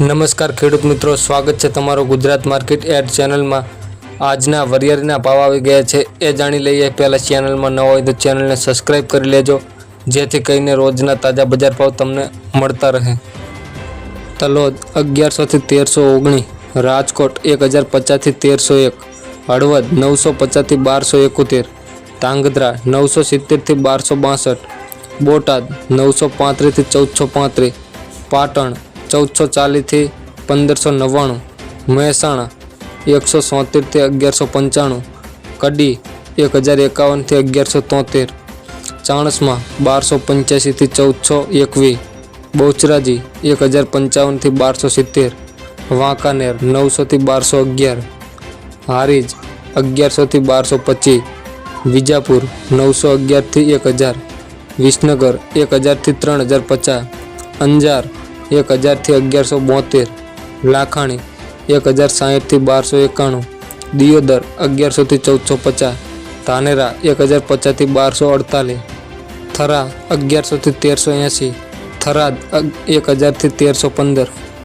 નમસ્કાર ખેડૂત મિત્રો, સ્વાગત છે તમારો ગુજરાત માર્કેટ એડ ચેનલમાં. આજના વરિયાળીના ભાવ આવી ગયા છે, એ જાણી લઈએ. પહેલાં ચેનલમાં ન હોય તો ચેનલને સબસ્ક્રાઈબ કરી લેજો, જેથી કરીને રોજના તાજા બજાર ભાવ તમને મળતા રહે. તલોદ અગિયારસોથી તેરસો ઓગણીસ રાજકોટ એક હજાર પચાસથી તેરસો એક, હળવદ નવસો પચાસથી બારસો એકોતેર તાંગધ્રા નવસો સિત્તેરથી બારસો બાસઠ, બોટાદ નવસો પાંત્રીસથી ચૌદસો પાંત્રીસ, પાટણ ચૌદસો ચાલીસથી પંદરસો નવ્વાણું મહેસાણા એકસો સોતેરથી અગિયારસો પંચાણું કડી એક હજાર એકાવનથી અગિયારસો તોતેર ચાણસમાં બારસો પંચ્યાસીથી ચૌદસો એકવીસ બહુચરાજી એક હજાર પંચાવનથી બારસો સિત્તેર વાંકાનેર નવસોથી બારસો અગિયાર હારીજ અગિયારસોથી બારસો પચીસ વિજાપુર નવસો અગિયારથી એક હજાર વિસનગર એક હજારથી ત્રણ હજાર પચાસ અંજાર એક હજારથી અગિયારસો બોતેર, લાખાણી, એક હજાર સાહીઠથી બારસો એકાણું, દિયોદર અગિયારસોથી ચૌદસો પચાસ, ધાનેરા, એક હજાર પચાસથી બારસો અડતાલીસ, થરા અગિયારસોથી તેરસો એંસી થરાદ એક હજારથી તેરસો પંદર